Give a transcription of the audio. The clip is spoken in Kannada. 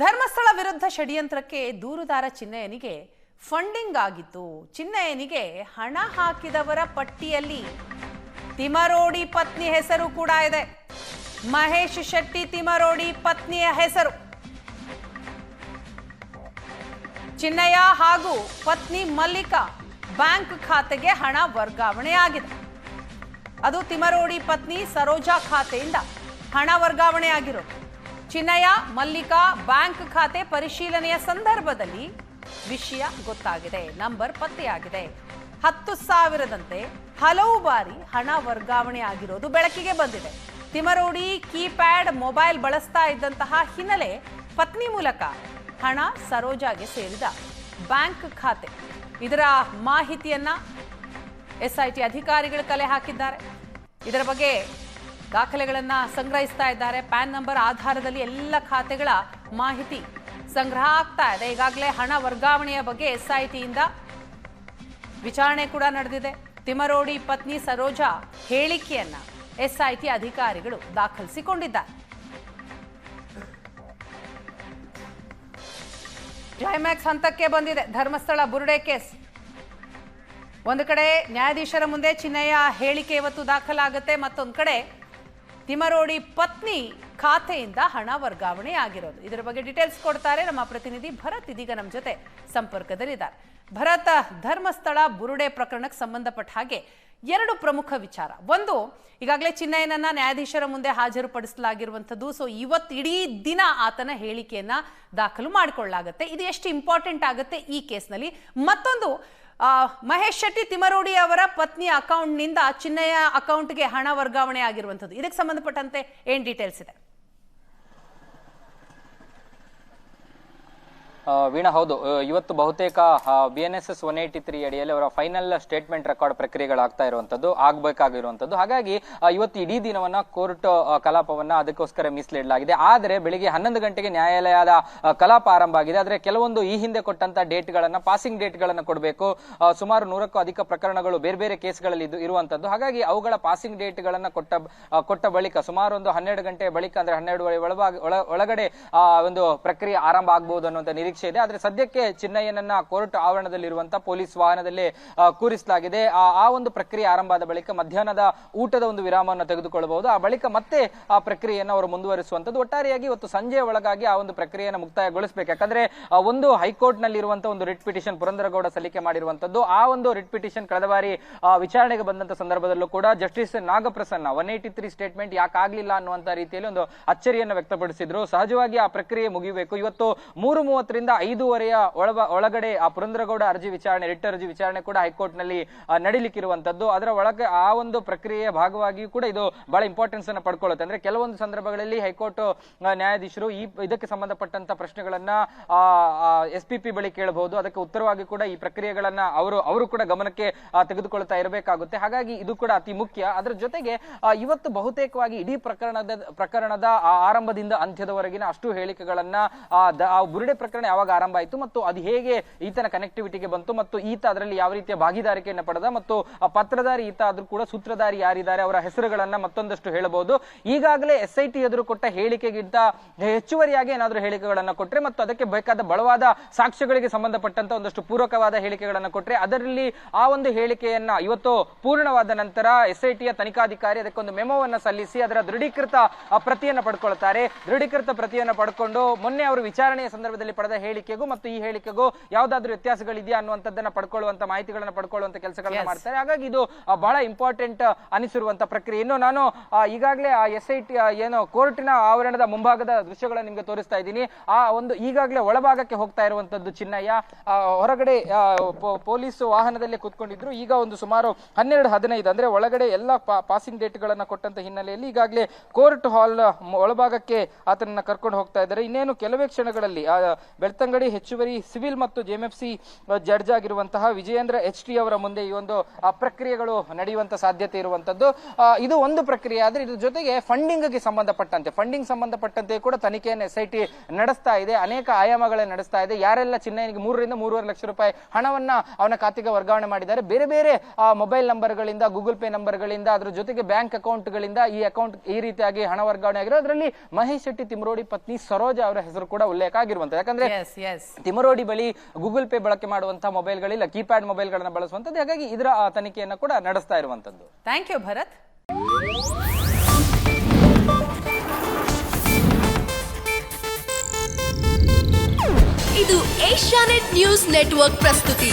ಧರ್ಮಸ್ಥಳ ವಿರುದ್ಧ ಷಡ್ಯಂತ್ರಕ್ಕೆ ದೂರುದಾರ ಚಿನ್ನಯ್ಯನಿಗೆ ಫಂಡಿಂಗ್ ಆಗಿತ್ತು. ಚಿನ್ನಯ್ಯನಿಗೆ ಹಣ ಹಾಕಿದವರ ಪಟ್ಟಿಯಲ್ಲಿ ತಿಮರೋಡಿ ಪತ್ನಿ ಹೆಸರು ಕೂಡ ಇದೆ. ಮಹೇಶ್ ಶೆಟ್ಟಿ ತಿಮರೋಡಿ ಪತ್ನಿಯ ಹೆಸರು. ಚಿನ್ನಯ್ಯ ಹಾಗೂ ಪತ್ನಿ ಮಲ್ಲಿಕಾ ಬ್ಯಾಂಕ್ ಖಾತೆಗೆ ಹಣ ವರ್ಗಾವಣೆಯಾಗಿದೆ ಅದು ತಿಮರೋಡಿ ಪತ್ನಿ ಸರೋಜಾ ಖಾತೆಯಿಂದ ಹಣ ವರ್ಗಾವಣೆ ಚಿನ್ನಯ್ಯ, ಮಲ್ಲಿಕಾ, ಬ್ಯಾಂಕ್ ಖಾತೆ ಪರಿಶೀಲನೆಯ ಸಂದರ್ಭದಲ್ಲಿ ವಿಷಯ ಗೊತ್ತಾಗಿದೆ. ನಂಬರ್ ಪತ್ತೆಯಾಗಿದೆ. ಹತ್ತು ಸಾವಿರದಂತೆ ಹಲವು ಬಾರಿ ಹಣ ವರ್ಗಾವಣೆ ಆಗಿರೋದು ಬೆಳಕಿಗೆ ಬಂದಿದೆ. ತಿಮರೋಡಿ ಕೀಪ್ಯಾಡ್ ಮೊಬೈಲ್ ಬಳಸ್ತಾ ಇದ್ದಂತಹ ಹಿನ್ನೆಲೆ ಪತ್ನಿ ಮೂಲಕ ಹಣ ಸರೋಜಾಗೆ ಸೇರಿದ ಬ್ಯಾಂಕ್ ಖಾತೆ. ಇದರ ಮಾಹಿತಿಯನ್ನ ಎಸ್ಐಟಿ ಅಧಿಕಾರಿಗಳು ಕಲೆ ಹಾಕಿದ್ದಾರೆ. ಇದರ ಬಗ್ಗೆ ದಾಖಲೆಗಳನ್ನ ಸಂಗ್ರಹಿಸ್ತಾ ಇದ್ದಾರೆ. ಪ್ಯಾನ್ ನಂಬರ್ ಆಧಾರದಲ್ಲಿ ಎಲ್ಲ ಖಾತೆಗಳ ಮಾಹಿತಿ ಸಂಗ್ರಹ ಆಗ್ತಾ ಇದೆ. ಈಗಾಗಲೇ ಹಣ ವರ್ಗಾವಣೆಯ ಬಗ್ಗೆ ಎಸ್ಐಟಿಯಿಂದ ವಿಚಾರಣೆ ಕೂಡ ನಡೆದಿದೆ. ತಿಮರೋಡಿ ಪತ್ನಿ ಸರೋಜಾ ಹೇಳಿಕೆಯನ್ನ ಎಸ್ಐಟಿ ಅಧಿಕಾರಿಗಳು ದಾಖಲಿಸಿಕೊಂಡಿದ್ದಾರೆ. ಕ್ಲೈಮ್ಯಾಕ್ಸ್ ಹಂತಕ್ಕೆ ಬಂದಿದೆ. ಧರ್ಮಸ್ಥಳ ಬುರುಡೆ ಕೇಸ್. ಒಂದು ಕಡೆ ನ್ಯಾಯಾಧೀಶರ ಮುಂದೆ ಚಿನ್ನಯ್ಯ ಹೇಳಿಕೆ ಇವತ್ತು ದಾಖಲಾಗುತ್ತೆ. ಮತ್ತೊಂದು ಕಡೆ ತಿಮರೋಡಿ ಪತ್ನಿ ಖಾತೆಯಿಂದ ಹಣ ವರ್ಗಾವಣೆ ಆಗಿರೋದು. ಇದರ ಬಗ್ಗೆ ಡೀಟೇಲ್ಸ್ ಕೊಡ್ತಾರೆ ನಮ್ಮ ಪ್ರತಿನಿಧಿ ಭರತ್ ಇದೀಗ ನಮ್ಮ ಜೊತೆ ಸಂಪರ್ಕದಲ್ಲಿದ್ದಾರೆ. ಭರತ ಧರ್ಮಸ್ಥಳ ಬುರುಡೆ ಪ್ರಕರಣಕ್ಕೆ ಸಂಬಂಧಪಟ್ಟ ಹಾಗೆ ಎರಡು ಪ್ರಮುಖ ವಿಚಾರ. ಒಂದು, ಈಗಾಗಲೇ ಚಿನ್ನಯ್ಯನನ್ನ ನ್ಯಾಯಾಧೀಶರ ಮುಂದೆ ಹಾಜರುಪಡಿಸಲಾಗಿರುವಂಥದ್ದು ಸೊ ಇವತ್ತು ಇಡೀ ದಿನ ಆತನ ಹೇಳಿಕೆಯನ್ನ ದಾಖಲು ಮಾಡಿಕೊಳ್ಳಲಾಗುತ್ತೆ. ಇದು ಎಷ್ಟು ಇಂಪಾರ್ಟೆಂಟ್ ಆಗುತ್ತೆ ಈ ಕೇಸ್ನಲ್ಲಿ ಮತ್ತೊಂದು ಮಹೇಶ್ ಶೆಟ್ಟಿ ತಿಮರೋಡಿ ಅವರ ಪತ್ನಿ ಅಕೌಂಟ್ನಿಂದ ಚಿನ್ನಯ್ಯ ಅಕೌಂಟ್ಗೆ ಹಣ ವರ್ಗಾವಣೆ ಆಗಿರುವಂಥದ್ದು. ಇದಕ್ಕೆ ಸಂಬಂಧಪಟ್ಟಂತೆ ಏನ್ ಡೀಟೇಲ್ಸ್ ಇದೆ? ವೀಣಾ, ಹೌದು. ಇವತ್ತು ಬಹುತೇಕ B N S S one eighty three ಅಡಿಯಲ್ಲಿ ಅವರ ಫೈನಲ್ ಸ್ಟೇಟ್ಮೆಂಟ್ ರೆಕಾರ್ಡ್ ಪ್ರಕ್ರಿಯೆಗಳಾಗ್ತಾ ಇರುವಂತದ್ದು ಆಗ್ಬೇಕಾಗಿರುವಂತದ್ದು ಹಾಗಾಗಿ ಇವತ್ತು ಇಡೀ ದಿನವನ್ನ ಕೋರ್ಟ್ ಕಲಾಪವನ್ನ ಅದಕ್ಕೋಸ್ಕರ ಮೀಸಲಿಡಲಾಗಿದೆ. ಆದರೆ, ಬೆಳಿಗ್ಗೆ ಹನ್ನೊಂದು ಗಂಟೆಗೆ ನ್ಯಾಯಾಲಯದ ಕಲಾಪ ಆರಂಭ ಆಗಿದೆ. ಆದರೆ, ಕೆಲವೊಂದು ಈ ಹಿಂದೆ ಕೊಟ್ಟಂತ ಡೇಟ್ಗಳನ್ನ ಪಾಸಿಂಗ್ ಡೇಟ್ಗಳನ್ನ ಕೊಡಬೇಕು. ಸುಮಾರು ನೂರಕ್ಕೂ ಅಧಿಕ ಪ್ರಕರಣಗಳು ಬೇರೆ ಬೇರೆ ಕೇಸ್ಗಳಲ್ಲಿ ಇರುವಂತದ್ದು ಹಾಗಾಗಿ, ಅವುಗಳ ಪಾಸಿಂಗ್ ಡೇಟ್ಗಳನ್ನ ಕೊಟ್ಟ ಕೊಟ್ಟ ಬಳಿಕ ಸುಮಾರು ಒಂದು ಹನ್ನೆರಡು ಗಂಟೆ ಬಳಿಕ, ಅಂದ್ರೆ ಹನ್ನೆರಡು ಒಳಗಡೆ ಒಂದು ಪ್ರಕ್ರಿಯೆ ಆರಂಭ ಆಗಬಹುದು ಅನ್ನುವಂಥ ನಿರೀಕ್ಷೆ ಇದೆ. ಆದ್ರೆ ಸದ್ಯಕ್ಕೆ ಚಿನ್ನಯ್ಯನನ್ನ ಕೋರ್ಟ್ ಆವರಣದಲ್ಲಿರುವಂತಹ ಪೊಲೀಸ್ ವಾಹನದಲ್ಲಿ ಕೂರಿಸಲಾಗಿದೆ. ಆ ಒಂದು ಪ್ರಕ್ರಿಯೆ ಆರಂಭ ಆದ ಬಳಿಕ ಮಧ್ಯಾಹ್ನದ ಊಟದ ಒಂದು ವಿರಾಮವನ್ನು ತೆಗೆದುಕೊಳ್ಳಬಹುದು. ಆ ಬಳಿಕ ಮತ್ತೆ ಆ ಪ್ರಕ್ರಿಯೆಯನ್ನು ಅವರು ಮುಂದುವರಿಸುವಂತದ್ದು ಒಟ್ಟಾರೆಯಾಗಿ ಇವತ್ತು ಸಂಜೆ ಒಳಗಾಗಿ ಆ ಒಂದು ಪ್ರಕ್ರಿಯೆಯನ್ನು ಮುಕ್ತಾಯಗೊಳಿಸಬೇಕು. ಯಾಕಂದ್ರೆ ಒಂದು ಹೈಕೋರ್ಟ್ನಲ್ಲಿ ಇರುವಂತಹ ಒಂದು ರಿಟ್ ಪಿಟಿಷನ್ ಪುರಂದರಗೌಡ ಸಲ್ಲಿಕೆ ಮಾಡಿರುವಂತದ್ದು ಆ ಒಂದು ರಿಟ್ ಪಿಟಿಷನ್ ಕಳೆದ ಬಾರಿ ವಿಚಾರಣೆಗೆ ಬಂದಂತ ಸಂದರ್ಭದಲ್ಲೂ ಕೂಡ justice Nagaprasanna one eighty three statement ಯಾಕಾಗ್ಲಿಲ್ಲ ಅನ್ನುವಂತ ರೀತಿಯಲ್ಲಿ ಒಂದು ಅಚ್ಚರಿಯನ್ನು ವ್ಯಕ್ತಪಡಿಸಿದ್ರು. ಸಹಜವಾಗಿ ಆ ಪ್ರಕ್ರಿಯೆ ಮುಗಿಬೇಕು. ಇವತ್ತು ಮೂರು ಮೂವತ್ತರಿಂದ ಐದೂವರೆಯ ಒಳಬ, ಒಳಗಡೆ ಆ ಪುರಂದ್ರಗೌಡ ಅರ್ಜಿ ವಿಚಾರಣೆ, ರಿಟ್ ಅರ್ಜಿ ವಿಚಾರಣೆ ಕೂಡ ಹೈಕೋರ್ಟ್ನಲ್ಲಿ ನಡೀಲಿಕ್ಕಿರುವಂತದ್ದು ಅದರ ಒಳಗೆ ಆ ಒಂದು ಪ್ರಕ್ರಿಯೆಯ ಭಾಗವಾಗಿಯೂ ಕೂಡ ಇದು ಬಹಳ ಇಂಪಾರ್ಟೆನ್ಸ್ ಅನ್ನು ಪಡ್ಕೊಳ್ಳುತ್ತೆ. ಅಂದ್ರೆ ಕೆಲವೊಂದು ಸಂದರ್ಭಗಳಲ್ಲಿ ಹೈಕೋರ್ಟ್ ನ್ಯಾಯಾಧೀಶರು ಈ, ಇದಕ್ಕೆ ಸಂಬಂಧಪಟ್ಟಂತ ಪ್ರಶ್ನೆಗಳನ್ನ ಎಸ್ ಪಿ ಪಿ ಬಳಿ ಕೇಳಬಹುದು. ಅದಕ್ಕೆ ಉತ್ತರವಾಗಿ ಕೂಡ ಈ ಪ್ರಕ್ರಿಯೆಗಳನ್ನ ಅವರು ಅವರು ಕೂಡ ಗಮನಕ್ಕೆ ತೆಗೆದುಕೊಳ್ತಾ ಇರಬೇಕಾಗುತ್ತೆ. ಹಾಗಾಗಿ ಇದು ಕೂಡ ಅತಿ ಮುಖ್ಯ. ಅದರ ಜೊತೆಗೆ ಇವತ್ತು ಬಹುತೇಕವಾಗಿ ಇಡೀ ಪ್ರಕರಣದ ಪ್ರಕರಣದ ಆರಂಭದಿಂದ ಅಂತ್ಯದವರೆಗಿನ ಅಷ್ಟು ಹೇಳಿಕೆಗಳನ್ನ ಬುರುಡೆ ಪ್ರಕರಣ ಯಾವಾಗ ಆರಂಭ ಆಯಿತು ಮತ್ತು ಅದು ಹೇಗೆ ಈತನ ಕನೆಕ್ಟಿವಿಟಿಗೆ ಬಂತು ಮತ್ತು ಈತ ಅದರಲ್ಲಿ ಯಾವ ರೀತಿಯ ಭಾಗಿದಾರಿಕೆಯನ್ನು ಪಡೆದ ಮತ್ತು ಪತ್ರಧಾರಿ ಈತ ಆದ್ರೂ ಕೂಡ ಸೂತ್ರಧಾರಿ ಯಾರಿದ್ದಾರೆ ಅವರ ಹೆಸರುಗಳನ್ನ ಮತ್ತೊಂದಷ್ಟು ಹೇಳಬಹುದು. ಈಗಾಗಲೇ ಎಸ್ ಐ ಎದುರು ಕೊಟ್ಟ ಹೇಳಿಕೆಗಿಂತ ಹೆಚ್ಚುವರಿಯಾಗಿ ಏನಾದರೂ ಹೇಳಿಕೆಗಳನ್ನು ಕೊಟ್ಟರೆ ಮತ್ತು ಅದಕ್ಕೆ ಬೇಕಾದ ಬಲವಾದ ಸಾಕ್ಷ್ಯಗಳಿಗೆ ಸಂಬಂಧಪಟ್ಟಂತ ಒಂದಷ್ಟು ಪೂರಕವಾದ ಹೇಳಿಕೆಗಳನ್ನು ಕೊಟ್ಟರೆ ಅದರಲ್ಲಿ ಆ ಒಂದು ಹೇಳಿಕೆಯನ್ನ ಇವತ್ತು ಪೂರ್ಣವಾದ ನಂತರ ಎಸ್ ಐ ಟಿಯ ತನಿಖಾಧಿಕಾರಿ ಅದಕ್ಕೊಂದು ಮೆಮೋವನ್ನು ಸಲ್ಲಿಸಿ ಅದರ ದೃಢೀಕೃತ ಪ್ರತಿಯನ್ನ ಪಡ್ಕೊಳ್ತಾರೆ. ದೃಢೀಕೃತ ಪ್ರತಿಯನ್ನ ಪಡ್ಕೊಂಡು ಮೊನ್ನೆ ಅವರು ವಿಚಾರಣೆಯ ಸಂದರ್ಭದಲ್ಲಿ ಪಡೆದ ಹೇಳಿಕೆಗೂ ಮತ್ತು ಈ ಹೇಳಿಕೆಗೂ ಯಾವ್ದಾದ್ರು ವ್ಯತ್ಯಾಸಗಳಿದೆಯಾ ಅನ್ನುವಂಥದ್ದನ್ನ ಪಡ್ಕೊಳ್ಳುವಂತ ಮಾಹಿತಿಗಳನ್ನ ಪಡ್ಕೊಳ್ಳುವಂತ ಕೆಲಸಗಳನ್ನ. ಮಾಡ್ತಾರೆ. ಹಾಗಾಗಿ ಇದು ಬಹಳ ಇಂಪಾರ್ಟೆಂಟ್ ಅನಿಸಿರುವಂತ ಪ್ರಕ್ರಿಯೆ. ಇನ್ನು ನಾನು ಈಗಾಗಲೇ ಆ ಎಸ್ ಐ ಟಿ ಏನು ಕೋರ್ಟಿನ ಆವರಣದ ಮುಂಭಾಗದ ದೃಶ್ಯಗಳನ್ನ ನಿಮ್ಗೆ ತೋರಿಸ್ತಾ ಇದ್ದೀನಿ. ಆ ಒಂದು ಈಗಾಗಲೇ ಒಳಭಾಗಕ್ಕೆ ಹೋಗ್ತಾ ಇರುವಂತದ್ದು ಚಿನ್ನಯ್ಯ. ಹೊರಗಡೆ ಪೊಲೀಸ್ ವಾಹನದಲ್ಲಿ ಕೂತ್ಕೊಂಡಿದ್ರು. ಈಗ ಒಂದು ಸುಮಾರು ಹನ್ನೆರಡು ಹದಿನೈದು ಅಂದ್ರೆ ಒಳಗಡೆ ಎಲ್ಲ ಪಾಸಿಂಗ್ ಡೇಟ್ ಗಳನ್ನ ಕೊಟ್ಟಂತ ಹಿನ್ನೆಲೆಯಲ್ಲಿ ಈಗಾಗಲೇ ಕೋರ್ಟ್ ಹಾಲ್ ಒಳಭಾಗಕ್ಕೆ ಆತನನ್ನ ಕರ್ಕೊಂಡು ಹೋಗ್ತಾ ಇದ್ದಾರೆ. ಇನ್ನೇನು ಕೆಲವೇ ಕ್ಷಣಗಳಲ್ಲಿ ಬೆಳ್ತಂಗಡಿ ಹೆಚ್ಚುವರಿ ಸಿವಿಲ್ ಮತ್ತು ಜೆಎಂಎಫ್ಸಿ ಜಡ್ಜ್ ಆಗಿರುವಂತಹ ವಿಜಯೇಂದ್ರ ಎಚ್ ಟಿ ಅವರ ಮುಂದೆ ಈ ಒಂದು ಪ್ರಕ್ರಿಯೆಗಳು ನಡೆಯುವಂತ ಸಾಧ್ಯತೆ ಇರುವಂತದ್ದು. ಇದು ಒಂದು ಪ್ರಕ್ರಿಯೆ, ಆದ್ರೆ ಇದ್ರ ಜೊತೆಗೆ ಫಂಡಿಂಗ್ಗೆ ಸಂಬಂಧಪಟ್ಟಂತೆ, ಫಂಡಿಂಗ್ ಸಂಬಂಧಪಟ್ಟಂತೆ ಕೂಡ ತನಿಖೆಯನ್ನು ಎಸ್ ಐ ನಡೆಸ್ತಾ ಇದೆ, ಅನೇಕ ಆಯಾಮಗಳನ್ನು ನಡೆಸ್ತಾ ಇದೆ. ಯಾರೆಲ್ಲ ಚಿನ್ನೈನಿಗೆ ಮೂರರಿಂದ ಮೂರುವರೆ ಲಕ್ಷ ರೂಪಾಯಿ ಹಣವನ್ನ ಅವನ ಖಾತೆಗೆ ವರ್ಗಾವಣೆ ಮಾಡಿದ್ದಾರೆ, ಬೇರೆ ಬೇರೆ ಮೊಬೈಲ್ ನಂಬರ್ಗಳಿಂದ, ಗೂಗಲ್ ಪೇ ನಂಬರ್ಗಳಿಂದ, ಅದ್ರ ಜೊತೆಗೆ ಬ್ಯಾಂಕ್ ಅಕೌಂಟ್ಗಳಿಂದ ಈ ಅಕೌಂಟ್ ಈ ರೀತಿಯಾಗಿ ಹಣ ವರ್ಗಾವಣೆ ಆಗಿರೋ, ಅದರಲ್ಲಿ ಮಹೇಶ್ ಶೆಟ್ಟಿ ತಿಮ್ರೋಡಿ ಪತ್ನಿ ಸರೋಜಾ ಅವರ ಹೆಸರು ಕೂಡ ಉಲ್ಲೇಖ ಆಗಿರುವಂತಹ ಯಾಕಂದ್ರೆ ತಿಮರೋಡಿ ಬಳಿ ಗೂಗಲ್ ಪೇ ಬಳಕೆ ಮಾಡುವಂತಹ ಮೊಬೈಲ್ಗಳಿಲ್ಲ ಕೀಪ್ಯಾಡ್ ಮೊಬೈಲ್ಗಳನ್ನ ಬಳಸುವಂತದ್ದು ಹಾಗಾಗಿ ಇದರ ತನಿಖೆಯನ್ನು ತನಿಖೆಯನ್ನ ಕೂಡ ನಡೆಸ್ತಾ ಇರುವಂತದ್ದು ಥ್ಯಾಂಕ್ ಯು ಭರತ್. ಇದು ಏಷ್ಯಾನೆಟ್ ನ್ಯೂಸ್ ನೆಟ್ವರ್ಕ್ ಪ್ರಸ್ತುತಿ.